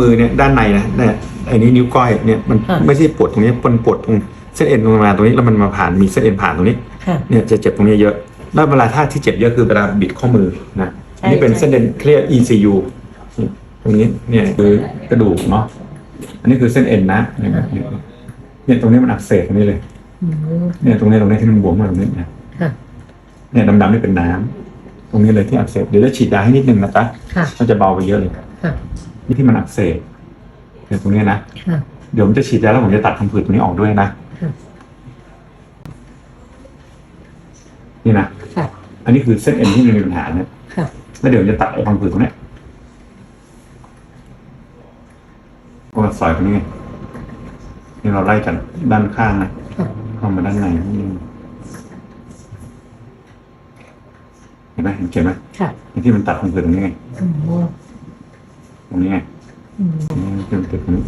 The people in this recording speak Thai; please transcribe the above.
มือเนี่ยด้านในนะเนี่ยไอ้นี้นิ้วก้อยเนี่ยมันค่ะ ไม่ใช่ปวดตรงนี้ปนปวดตรงเส้นเอ็นตรงมาตรงนี้แล้วมันมาผ่านมีเส้นเอ็นผ่านตรงนี้ค่ะ เนี่ยจะเจ็บตรงนี้เยอะ แล้วเวลาท่าที่เจ็บเยอะคือเวลาบิดข้อมือนะใช่นี่เป็นใช่ เส้นเอ็นเคลียร์ ECU นี่ตรงนี้เนี่ยคือกระดูกเนาะอันนี้คือเส้นเอ็นนะเนี่ยเนี่ยเนี่ยตรงนี้มันอักเสบตรงนี้เลยอืม เนี่ยตรงนี้ตรงนี้ที่มันบวมมาตรงนี้เนี่ยค่ะ เนี่ยดำๆนี่เป็นน้ำตรงนี้เลยที่อักเสบเดี๋ยวจะฉีดยาให้นิดนึงนะจ๊ะค่ะมันจะเบาไปเยอะเลย ค่ะ นี่ที่มันอักเสบเนี่ยตรงนี้นะ ค่ะ เดี๋ยวผมจะฉีดยาแล้วผมจะตัดพังผืดตรงนี้ออกด้วยนะ ค่ะ นี่นะ ค่ะ อันนี้คือเส้นเอ็นที่มันมีปัญหาเนี่ย ค่ะ แล้วเดี๋ยวจะตัดไอ้พังผืดตรงเนี้ยก็มาสอยตรงนี้ไงนี่เราไล่กันด้านข้างนะค่ะ เข้ามาด้านในนิดนึงเห็นไหมเห็นเจ็บไหมค่ะนี่ที่มันตัดพังผืดตรงนี้ไง อืม ตรงนี้ไงอืมตรงนี้ที่มันติดตรงนี้